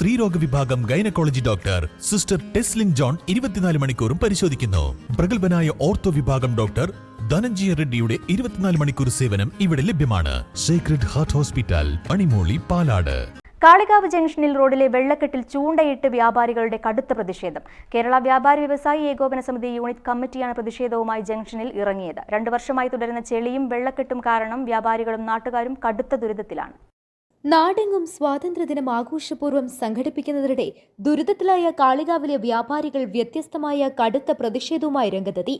സ്ത്രീരോഗ വിഭാഗം gynaecology doctor sister Teslin John ഇരുപത്തിനാല് മണിക്കൂറും പരിശോധിക്കുന്നു. പ്രഗത്ഭനായ ഓർത്തോ വിഭാഗം ഡോക്ടർ ധനഞ്ജയ റെഡ്ഡിയുടെ ഇരുപത്തിനാല് മണിക്കൂർ സേവനം ഇവിടെ ലഭ്യമാണ്. സീക്രട്ട് ഹാർട്ട് ഹോസ്പിറ്റൽ പണിമൂളി പാലാട്. കാളികാവ് ജംഗ്ഷനിൽ റോഡിലെ വെള്ളക്കെട്ടിൽ ചൂണ്ടയിട്ട് വ്യാപാരികളുടെ കടുത്ത പ്രതിഷേധം. കേരള വ്യാപാരി വ്യവസായി ഏകോപന സമിതി യൂണിറ്റ് കമ്മിറ്റിയാണ് പ്രതിഷേധവുമായി ജംഗ്ഷനിൽ ഇറങ്ങിയത്. രണ്ടു വർഷമായി തുടരുന്ന ചെളിയും വെള്ളക്കെട്ടും കാരണം വ്യാപാരികളും നാട്ടുകാരും കടുത്ത ദുരിതത്തിലാണ്. നാടെങ്ങും സ്വാതന്ത്ര്യദിനം ആഘോഷപൂർവം സംഘടിപ്പിക്കുന്നതിനിടെ ദുരിതത്തിലായ കാളികാവിലെ വ്യാപാരികൾ വ്യത്യസ്തമായ കടുത്ത പ്രതിഷേധവുമായി രംഗത്തെത്തി.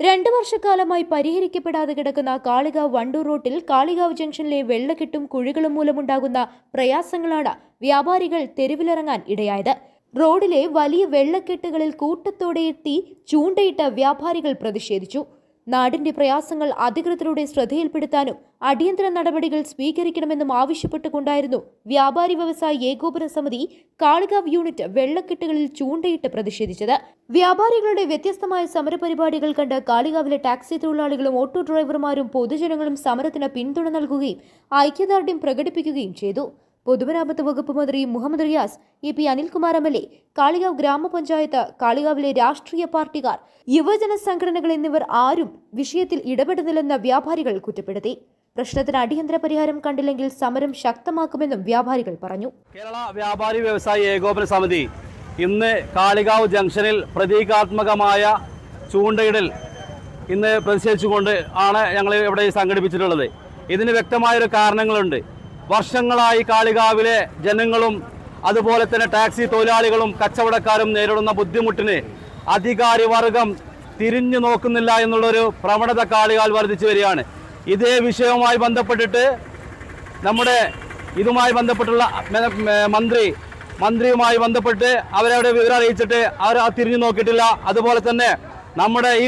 രണ്ടു വർഷക്കാലമായി പരിഹരിക്കപ്പെടാതെ കിടക്കുന്ന കാളികാവ് വണ്ടൂർ റോട്ടിൽ കാളികാവ് ജംഗ്ഷനിലെ വെള്ളക്കെട്ടും കുഴികളും മൂലമുണ്ടാകുന്ന പ്രയാസങ്ങളാണ് വ്യാപാരികൾ തെരുവിലിറങ്ങാൻ ഇടയായത്. റോഡിലെ വലിയ വെള്ളക്കെട്ടുകളിൽ കൂട്ടത്തോടെ എത്തി ചൂണ്ടയിട്ട വ്യാപാരികൾ പ്രതിഷേധിച്ചു. നാടിന്റെ പ്രയാസങ്ങൾ അധികൃതരുടെ ശ്രദ്ധയിൽപ്പെടുത്താനും അടിയന്തര നടപടികൾ സ്വീകരിക്കണമെന്നും ആവശ്യപ്പെട്ടുകൊണ്ടായിരുന്നു വ്യാപാരി വ്യവസായ ഏകോപന സമിതി കാളികാവ് യൂണിറ്റ് വെള്ളക്കെട്ടുകളിൽ ചൂണ്ടയിട്ട് പ്രതിഷേധിച്ചത്. വ്യാപാരികളുടെ വ്യത്യസ്തമായ സമരപരിപാടികൾ കണ്ട് കാളികാവിലെ ടാക്സി തൊഴിലാളികളും ഓട്ടോ ഡ്രൈവർമാരും പൊതുജനങ്ങളും സമരത്തിന് പിന്തുണ നൽകുകയും ഐക്യദാർഢ്യം പ്രകടിപ്പിക്കുകയും ചെയ്തു. പൊതുമരാമത്ത് വകുപ്പ് മന്ത്രി Muhammad Riyas E P Anilkumar M L A Kalikavu ഗ്രാമപഞ്ചായത്ത് കാളികാവിലെ രാഷ്ട്രീയ പാർട്ടിക്കാർ യുവജന സംഘടനകൾ എന്നിവർ ആരും വിഷയത്തിൽ ഇടപെടുന്നില്ലെന്ന് വ്യാപാരികൾ കുറ്റപ്പെടുത്തി. പ്രശ്നത്തിന് അടിയന്തര പരിഹാരം കണ്ടില്ലെങ്കിൽ സമരം ശക്തമാക്കുമെന്നും വ്യാപാരികൾ പറഞ്ഞു. കേരള വ്യാപാരി വ്യവസായി ഏകോപന സമിതി ഇന്ന് കാളികാവ് ജംഗ്ഷനിൽ പ്രതീകാത്മകമായ ചൂണ്ടയിടൽ ഇന്ന് പ്രതിഷേധിച്ചുകൊണ്ട് ആണ് ഞങ്ങൾ ഇവിടെ സംഘടിപ്പിച്ചിട്ടുള്ളത്. ഇതിന് വ്യക്തമായൊരു കാരണങ്ങളുണ്ട്. വർഷങ്ങളായി കാളികാവിലെ ജനങ്ങളും അതുപോലെ തന്നെ ടാക്സി തൊഴിലാളികളും കച്ചവടക്കാരും നേരിടുന്ന ബുദ്ധിമുട്ടിന് അധികാരിവർഗം തിരിഞ്ഞു നോക്കുന്നില്ല എന്നുള്ളൊരു പ്രവണത കാളികാൽ വർദ്ധിച്ചു വരികയാണ്. ഇതേ വിഷയവുമായി ബന്ധപ്പെട്ടിട്ട് നമ്മുടെ ഇതുമായി ബന്ധപ്പെട്ടുള്ള മന്ത്രി മന്ത്രിയുമായി ബന്ധപ്പെട്ട് അവരവിടെ വിവരം അറിയിച്ചിട്ട് അവർ തിരിഞ്ഞു നോക്കിയിട്ടില്ല. അതുപോലെ തന്നെ നമ്മുടെ ഈ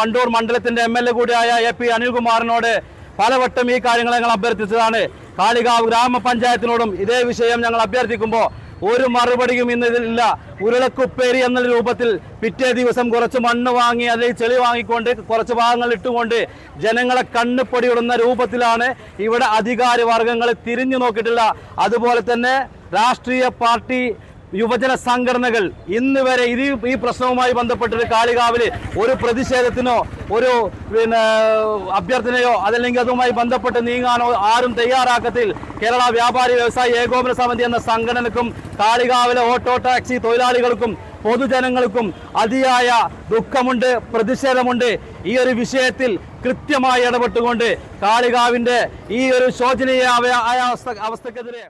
വണ്ടൂർ മണ്ഡലത്തിന്റെ എം എൽ എ കൂടിയായ എ പി അനിൽകുമാറിനോട് പലവട്ടം ഈ കാര്യങ്ങൾ ഞങ്ങൾ അഭ്യർത്ഥിച്ചതാണ്. കാളികാവ് ഗ്രാമപഞ്ചായത്തിനോടും ഇതേ വിഷയം ഞങ്ങൾ അഭ്യർത്ഥിക്കുമ്പോൾ ഒരു മറുപടിയും ഇന്ന് ഉരുളക്കുപ്പേരി എന്ന രൂപത്തിൽ പിറ്റേ ദിവസം കുറച്ച് മണ്ണ് വാങ്ങി അല്ലെങ്കിൽ ചെളി വാങ്ങിക്കൊണ്ട് കുറച്ച് ഭാഗങ്ങൾ ഇട്ടുകൊണ്ട് ജനങ്ങളെ കണ്ണ് പൊടിയിടുന്ന രൂപത്തിലാണ് ഇവിടെ അധികാര വർഗങ്ങൾ തിരിഞ്ഞു നോക്കിയിട്ടുള്ള അതുപോലെ തന്നെ രാഷ്ട്രീയ പാർട്ടി യുവജന സംഘടനകൾ ഇന്ന് വരെ ഇത് ഈ പ്രശ്നവുമായി ബന്ധപ്പെട്ടിട്ട് കാളികാവിൽ ഒരു പ്രതിഷേധത്തിനോ ഒരു പിന്നെ അഭ്യർത്ഥനയോ അതല്ലെങ്കിൽ അതുമായി ബന്ധപ്പെട്ട് നീങ്ങാനോ ആരും തയ്യാറാക്കത്തിൽ കേരള വ്യാപാരി വ്യവസായ ഏകോപന സമിതി എന്ന സംഘടനക്കും കാളികാവിലെ ഓട്ടോ ടാക്സി തൊഴിലാളികൾക്കും പൊതുജനങ്ങൾക്കും അതിയായ ദുഃഖമുണ്ട് പ്രതിഷേധമുണ്ട്. ഈ ഒരു വിഷയത്തിൽ കൃത്യമായി ഇടപെട്ടുകൊണ്ട് കാളികാവിന്റെ ഈ ഒരു ശോചനീയ അവസ്ഥ അവസ്ഥക്കെതിരെ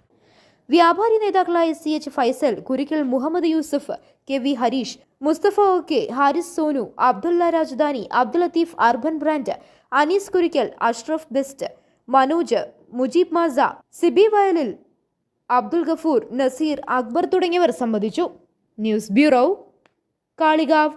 വ്യാപാരി നേതാക്കളായ C H Faisal Kurikkal Muhammad Yusuf K V Harish Musthafa O K Haris Sonu Abdulla Rajadhani Abdul Latheef urban brand Anees Kurikkal Ashraf best Manoj Mujeeb Masa Sibi Vayalil Abdul Gafoor Nasir Akbar തുടങ്ങിയവർ സംബന്ധിച്ചു. News bureau Kalikavu.